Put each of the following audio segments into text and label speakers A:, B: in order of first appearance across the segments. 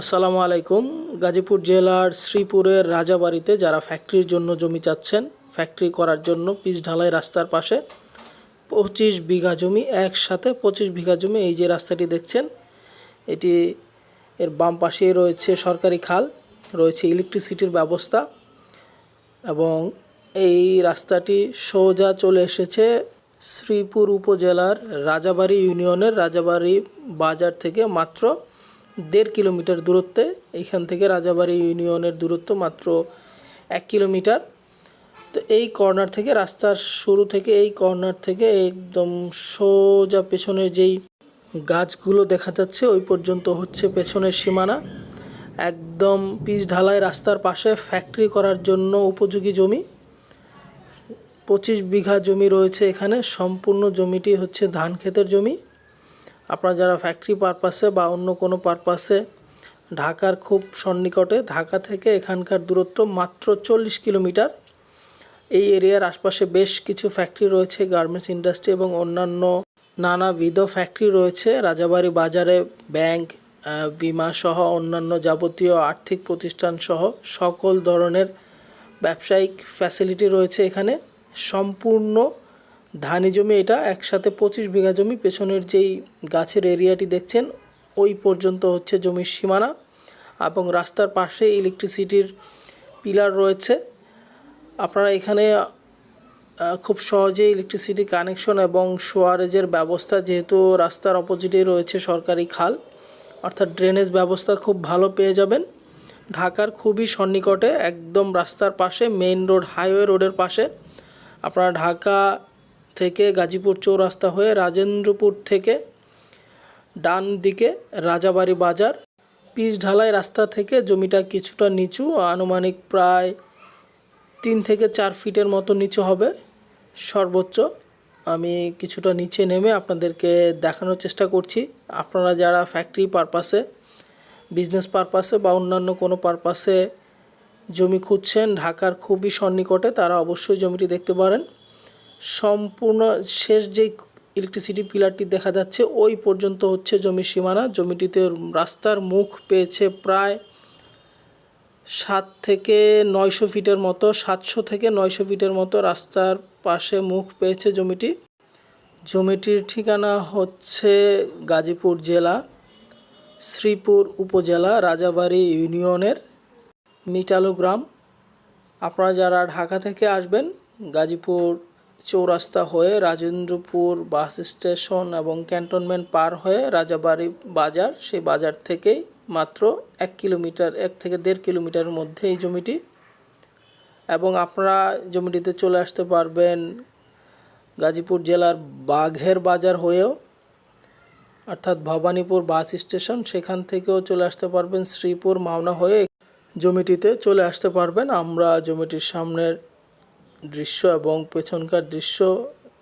A: আসসালামু আলাইকুম। গাজীপুর জেলার শ্রীপুরের রাজাবাড়িতে যারা ফ্যাক্টরির জন্য জমি চাচ্ছেন, ফ্যাক্টরি করার জন্য পিচ ঢালাই রাস্তার পাশে পঁচিশ বিঘা জমি, একসাথে পঁচিশ বিঘা জমি এই যে রাস্তাটি দেখছেন, এটি এর বাম পাশেই রয়েছে সরকারি খাল, রয়েছে ইলেকট্রিসিটির ব্যবস্থা এবং এই রাস্তাটি সোজা চলে এসেছে শ্রীপুর উপজেলার রাজাবাড়ি ইউনিয়নের রাজাবাড়ি বাজার থেকে মাত্র দেড় কিলোমিটার দূরত্বে, এইখান থেকে রাজাবাড়ি ইউনিয়নের দূরত্ব মাত্র এক কিলোমিটার। তো এই কর্নার থেকে রাস্তার শুরু থেকে, এই কর্নার থেকে একদম সোজা পেছনের যেই গাছগুলো দেখা যাচ্ছে, ওই পর্যন্ত হচ্ছে পেছনের সীমানা। একদম পিচ ঢালাই রাস্তার পাশে ফ্যাক্টরি করার জন্য উপযোগী জমি। পঁচিশ বিঘা জমি রয়েছে এখানে, সম্পূর্ণ জমিটি হচ্ছে ধান ক্ষেতের জমি। আপনারা যারা ফ্যাক্টরি পারপাসে বা অন্য কোনো পারপাসে ঢাকার খুব সন্নিকটে, ঢাকা থেকে এখানকার দূরত্ব মাত্র চল্লিশ কিলোমিটার। এই এরিয়ার আশপাশে বেশ কিছু ফ্যাক্টরি রয়েছে গার্মেন্টস ইন্ডাস্ট্রি এবং অন্যান্য নানাবিধ ফ্যাক্টরি রয়েছে। রাজাবাড়ি বাজারে ব্যাংক বিমা সহ অন্যান্য যাবতীয় আর্থিক প্রতিষ্ঠান সহ সকল ধরনের ব্যবসায়িক ফ্যাসিলিটি রয়েছে এখানে। সম্পূর্ণ ধানি জমি এটা, একসাথে পঁচিশ বিঘা জমি, পেছনের যেই গাছের এরিয়াটি দেখছেন, ওই পর্যন্ত হচ্ছে জমির সীমানা এবং রাস্তার পাশে ইলেকট্রিসিটির পিলার রয়েছে। আপনারা এখানে খুব সহজে ইলেকট্রিসিটি কানেকশন এবং সোয়ারেজের ব্যবস্থা, যেহেতু রাস্তার অপোজিটেই রয়েছে সরকারি খাল, অর্থাৎ ড্রেনেজ ব্যবস্থা খুব ভালো পেয়ে যাবেন। ঢাকার খুবই সন্নিকটে, একদম রাস্তার পাশে মেইন রোড হাইওয়ে রোডের পাশে, আপনারা ঢাকা থেকে গাজীপুর চৌরাস্তা হয়ে রাজেন্দ্রপুর থেকে ডান দিকে রাজাবাড়ি বাজার, পিচ ঢালাই রাস্তা থেকে জমিটা কিছুটা নিচু, আনুমানিক প্রায় তিন থেকে চার ফিটের মতো নিচু হবে। সর্বোচ্চ আমি কিছুটা নিচে নেমে আপনাদেরকে দেখানোর চেষ্টা করছি। আপনারা যারা ফ্যাক্টরি পারপাসে বিজনেস পারপাসে বা অন্যান্য কোনো পারপাসে জমি খুঁজছেন, ঢাকার খুবই সন্নিকটে তারা অবশ্যই জমিটি দেখতে পারেন। সম্পূর্ণ শেষ যে ইলেকট্রিসিটি পিলারটি দেখা যাচ্ছে, ওই পর্যন্ত হচ্ছে জমির সীমানা। জমিটিতে রাস্তার মুখ পেয়েছে প্রায় সাত থেকে নয়শো ফিটের মতো, সাতশো থেকে নয়শো ফিটের মতো রাস্তার পাশে মুখ পেয়েছে জমিটি। জমিটির ঠিকানা হচ্ছে গাজীপুর জেলা, শ্রীপুর উপজেলা, রাজাবাড়ি ইউনিয়নের মিটালো গ্রাম। আপনারা যারা ঢাকা থেকে আসবেন, গাজীপুর চৌরাস্তা হয়ে রাজেন্দ্রপুর বাস স্টেশন এবং ক্যান্টনমেন্ট পার হয়ে রাজাবাড়ি বাজার, সেই বাজার থেকেই মাত্র এক কিলোমিটার, এক থেকে দেড় কিলোমিটারের মধ্যে এই জমিটি। এবং আপনারা জমিটিতে চলে আসতে পারবেন গাজীপুর জেলার বাঘের বাজার হয়েও, অর্থাৎ ভবানীপুর বাস স্টেশন, সেখান থেকেও চলে আসতে পারবেন শ্রীপুর মাওনা হয়ে। জমিটিতে চলে আসতে পারবেন, আমরা জমিটির সামনের দৃশ্য এবং পেছনকার দৃশ্য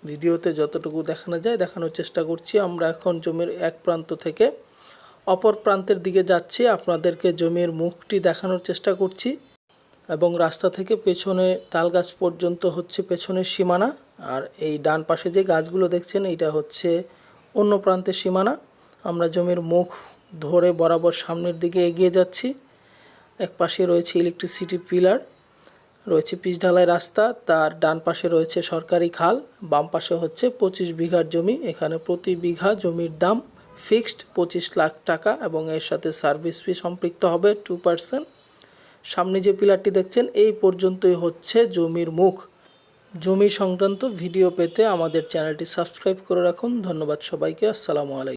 A: ভিডিওতে যতটুকু দেখানো যায়, দেখানোর চেষ্টা করছি। আমরা এখন জমির এক প্রান্ত থেকে অপর প্রান্তের দিকে যাচ্ছি। আপনাদেরকে জমির মুখটি দেখানোর চেষ্টা করছি এবং রাস্তা থেকে পেছনে তাল গাছ পর্যন্ত হচ্ছে পেছনের সীমানা। আর এই ডান পাশে যে গাছগুলো দেখছেন, এইটা হচ্ছে অন্য প্রান্তের সীমানা। আমরা জমির মুখ ধরে বরাবর সামনের দিকে এগিয়ে যাচ্ছি। এক পাশে রয়েছে ইলেকট্রিসিটি পিলার রয়েছে পিচ ঢালাই রাস্তা, তার ডান পাশে রয়েছে সরকারি খাল, বাম পাশে হচ্ছে পঁচিশ বিঘার জমি। এখানে প্রতি বিঘা জমির দাম ফিক্সড পঁচিশ লাখ টাকা এবং এর সাথে সার্ভিস ফি সম্পৃক্ত হবে টু পার্সেন্ট। সামনে যে পিলারটি দেখছেন, এই পর্যন্তই হচ্ছে জমির মুখ। জমি সংক্রান্ত ভিডিও পেতে আমাদের চ্যানেলটি সাবস্ক্রাইব করে রাখুন। ধন্যবাদ সবাইকে। আসসালামু আলাইকুম।